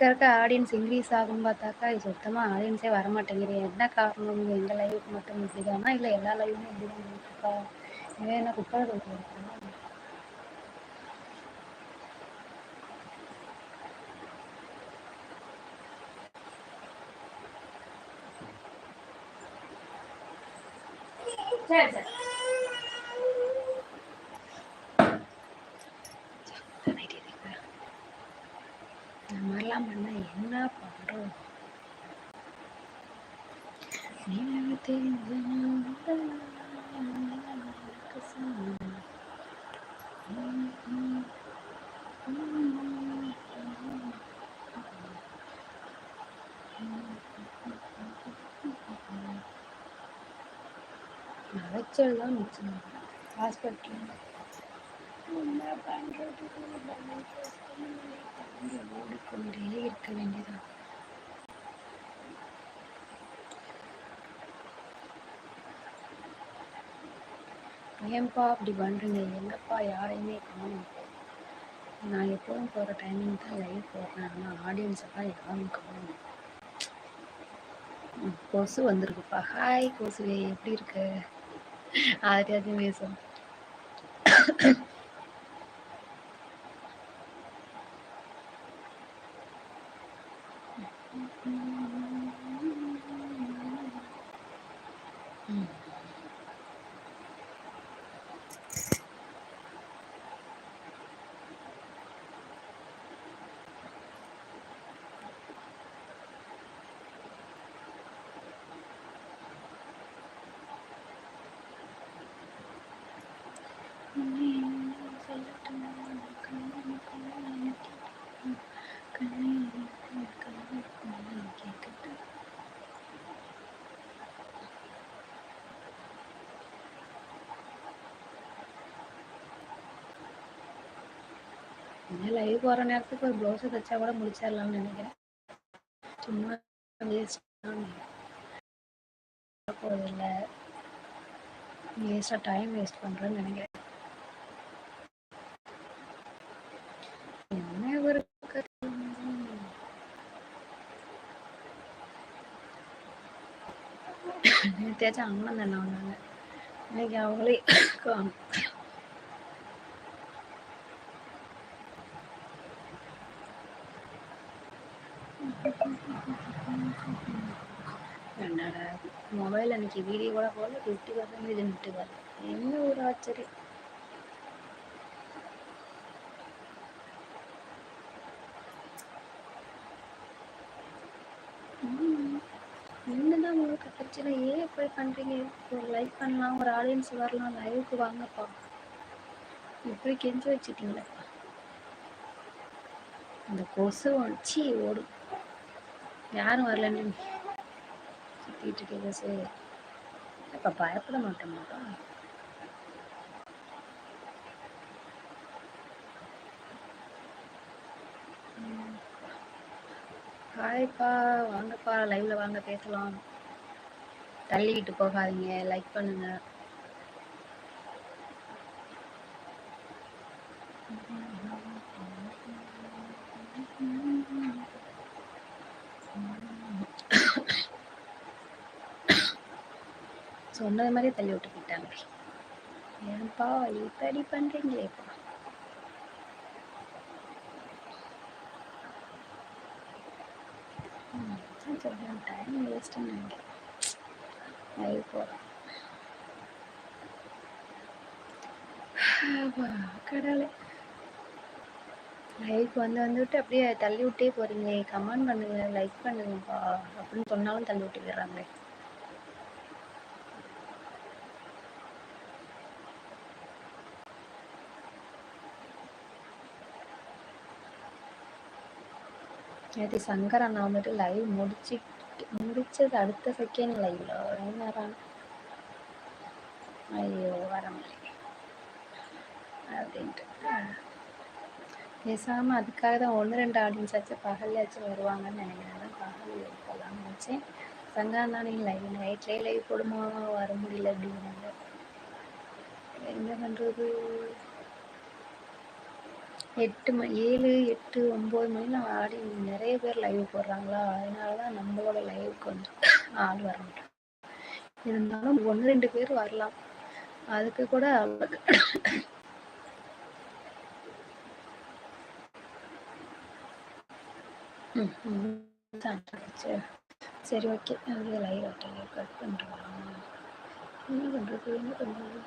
இருக்க இருக்க audience increase ஆகும்னு பார்த்தாக்கா இது சுத்தமாக ஆடியன்ஸே வரமாட்டேங்குது. என்ன காரணம்? எங்கள் லைவுக்கு மட்டும் இப்படிதானா? இல்லை எல்லா லைவுமே இப்படி தான் இருக்கா இவன் என்ன குப்பை இருக்கா சரி சரி. மாதிரிலாம் பண்ணா என்ன பண்றோம் நினைவு தெரிஞ்ச அலைச்சல் தான் மிச்சம் ஹாஸ்பிட்டல் என்ன நீங்கள் ஓடிக்கொண்டே இருக்க வேண்டியதான் ஏன்பா அப்படி பண்ணுறீங்க எங்கப்பா யாரையுமே காணும். நான் எப்போதும் போகிற டைமிங் தான் லைவ் போடுறேன். ஆனால் ஆடியன்ஸெல்லாம் யாரும் காணும். கொசு வந்திருக்குப்பா. ஹாய் கொசுவே. எப்படி இருக்கு? ஆதி பேசும் ம். லைவ் போகிற நேரத்துக்கு ஒரு ப்ளவுஸை தைச்சா கூட முடிச்சிடலாம்னு நினைக்கிறேன் சும்மா வேஸ்ட் போதில்லை வேஸ்ட்டாக டைம் வேஸ்ட் பண்ணுறேன்னு நினைக்கிறேன் என்ன ஒரு நேற்றாச்சும் அண்ணன் தானே வந்தாங்க இன்னைக்கு அவங்களே என்னடா மொபைல் அன்னைக்கு வீடியோ கூட போகல ஃபிஃப்டி பர்சன்டேஜ் நிட்டு வரல என்ன ஒரு ஆச்சரியம். என்னதான் உங்களுக்கு பிரச்சனை ஏன் இப்படி பண்ணுறீங்க ஒரு லைக் பண்ணலாம் ஒரு ஆடியன்ஸ் வரலாம் லைவுக்கு வாங்கப்பா. இப்படி கெஞ்சி வச்சுட்டீங்களேப்பா அந்த கொசு வச்சு ஓடும். யாரும் வரலன்னு சுத்திட்டு இருக்கீங்க சரி. அப்ப பயப்பட மாட்டோமாப்பா ஹாய்ப்பா வாங்கப்பா லைவ்ல வாங்க பேசலாம். தள்ளிக்கிட்டு போகாதீங்க லைக் பண்ணுங்க. சொன்னது மாதிரியே தள்ளி விட்டு போயிட்டாங்க. ஏன்பா இப்படி பண்றீங்களேப்பா ம், டைம் வேஸ்ட்டுன்னு நினைக்கிறேன். லைவ் போகிறேன் கடவுளே. லைக் வந்து வந்துட்டு அப்படியே தள்ளி விட்டே போறீங்களே. கமெண்ட் பண்ணுங்க லைக் பண்ணுங்கப்பா. அப்படின்னு சொன்னாலும் தள்ளி விட்டு போயிடுறாங்களே. நேற்று சங்கரன் வந்துட்டு லைவ் முடிச்சு முடிச்சது அடுத்த செகண்ட் லைவ்ல நேரம். ஐயோ வர முடியல அப்படின்ட்டு. பேசாம அதுக்காக தான் ஒன்று ரெண்டு ஆடியன்ஸ் ஆச்சு. பகல்லையாச்சும் வருவாங்கன்னு நினைக்கிறேன். பகல் போகலாம்னு நினச்சேன். சங்கர் நீங்கள் லைவ் நைட்லேயே லைவ் போடுமா? வர முடியல அப்படின்னு என்ன பண்ணுறது எட்டு மணி ஏழு எட்டு ஒம்பது மணிலாம் ஆடி நிறைய பேர் லைவ் போடுறாங்களா? அதனால தான் நம்மளோட லைவுக்கு வந்து ஆள் வர மாட்டோம் இருந்தாலும் ஒன்று ரெண்டு பேர் வரலாம். அதுக்கு கூட அவ்வளவு சரி ஓகே அது லைவ் கட் பண்ணுறாங்க என்ன பண்ணுறது என்ன பண்ணுறது